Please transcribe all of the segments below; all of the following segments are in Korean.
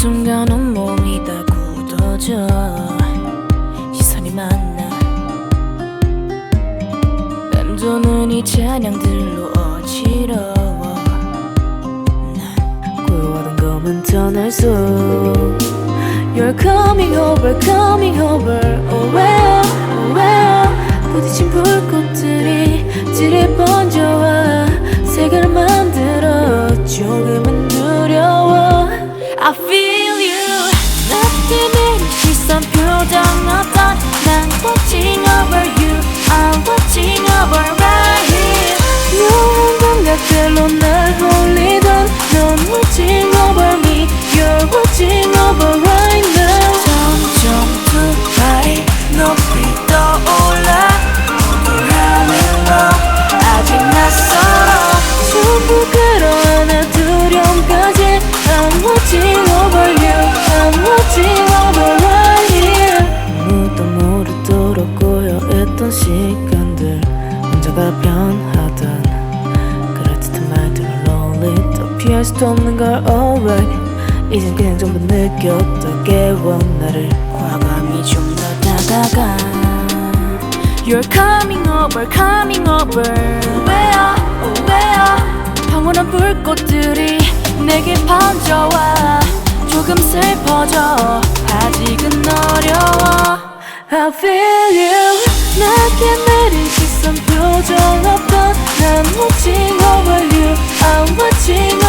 순간 온몸이 다 굳어져 이 찬양들로 어지러워 난 고요하던 검은 터널 속 You're coming over, coming over Oh where, oh where 부딪힌 불꽃들이 지레 감각들로 날 홀리던 넌 watching over me You're watching over right now 점점 두 발이 높이 떠올라 모두 하늘로 아직 낯설어 전부 끌어안아 두려움까지 I'm watching over you I'm watching over right here 아무도 모르도록 고요했던 시간들 혼자가 변하 할 수도 없는 걸 alright 이젠 그냥 전부 느꼈다 깨워 나를 과감히 좀 더 다가가 You're coming over, coming over Where, oh where 평온한 불꽃들이 내게 번져와 조금 슬퍼져 아직은 어려워 I feel you 낮게 내린 시선 표정 없던 난 watching over you I'm watching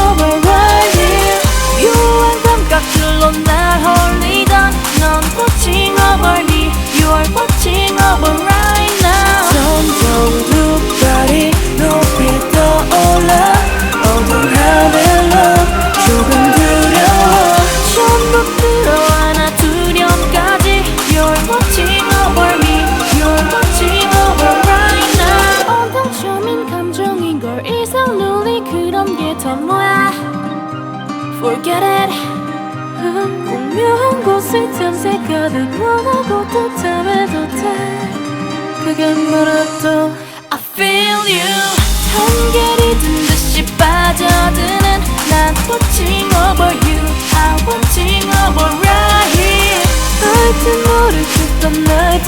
그런 게 더 뭐야 Forget it 공묘한 곳을 틈새 가득 원하고 또 탐해도 돼 그게 뭐라도 I feel you 한결이 든 듯이 빠져드는 난 watching over you I'm watching over right here 알듯 모를 듯던 널